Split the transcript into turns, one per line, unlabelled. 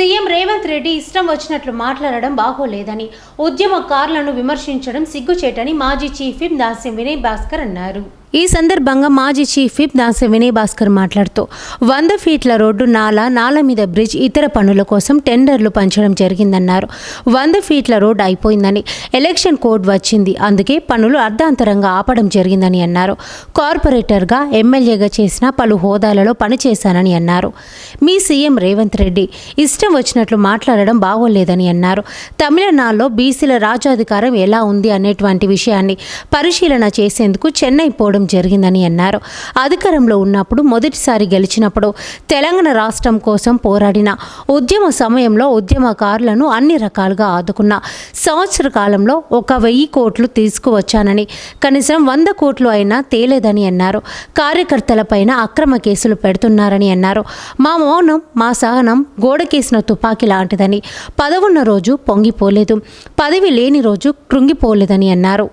CM Revanth Reddy ఇష్టం వచ్చినట్లు మాట్లాడడం బాగోలేదని ఉద్యమకారులను విమర్శించడం సిగ్గుచేటని మాజీ చీఫ్ విప్ దాస్యం వినయ్ భాస్కర్ అన్నారు. ఈ సందర్భంగా మాజీ చీఫ్ విప్ దాస వినయ్ భాస్కర్ మాట్లాడుతూ వంద ఫీట్ల రోడ్డు నాలా నాల మీద బ్రిడ్జ్ ఇతర పనుల కోసం టెండర్లు పంచడం జరిగిందన్నారు. వంద ఫీట్ల రోడ్డు అయిపోయిందని ఎలక్షన్ కోడ్ వచ్చింది అందుకే పనులు అర్ధాంతరంగా ఆపడం జరిగిందని అన్నారు. కార్పొరేటర్గా ఎమ్మెల్యేగా చేసిన పలు హోదాలలో పనిచేశానని అన్నారు. మీ సీఎం రేవంత్ రెడ్డి ఇష్టం వచ్చినట్లు మాట్లాడడం బాగోలేదని అన్నారు. తమిళనాడులో బీసీల రాజాధికారం ఎలా ఉంది అనేటువంటి విషయాన్ని పరిశీలన చేసేందుకు చెన్నై పోవడం జరిగిందని అన్నారు. అధికారంలో ఉన్నప్పుడు మొదటిసారి గెలిచినప్పుడు తెలంగాణ రాష్ట్రం కోసం పోరాడిన ఉద్యమ సమయంలో ఉద్యమకారులను అన్ని రకాలుగా ఆదుకున్న సంవత్సర కాలంలో ఒక వెయ్యి కోట్లు తీసుకువచ్చానని కనీసం వంద కోట్లు అయినా తేలేదని అన్నారు. కార్యకర్తలపైన అక్రమ కేసులు పెడుతున్నారని అన్నారు. మా మౌనం మా సహనం గోడకేసిన తుపాకీ లాంటిదని పదవున్న రోజు పొంగిపోలేదు. పదవి లేని రోజు కృంగిపోలేదని అన్నారు.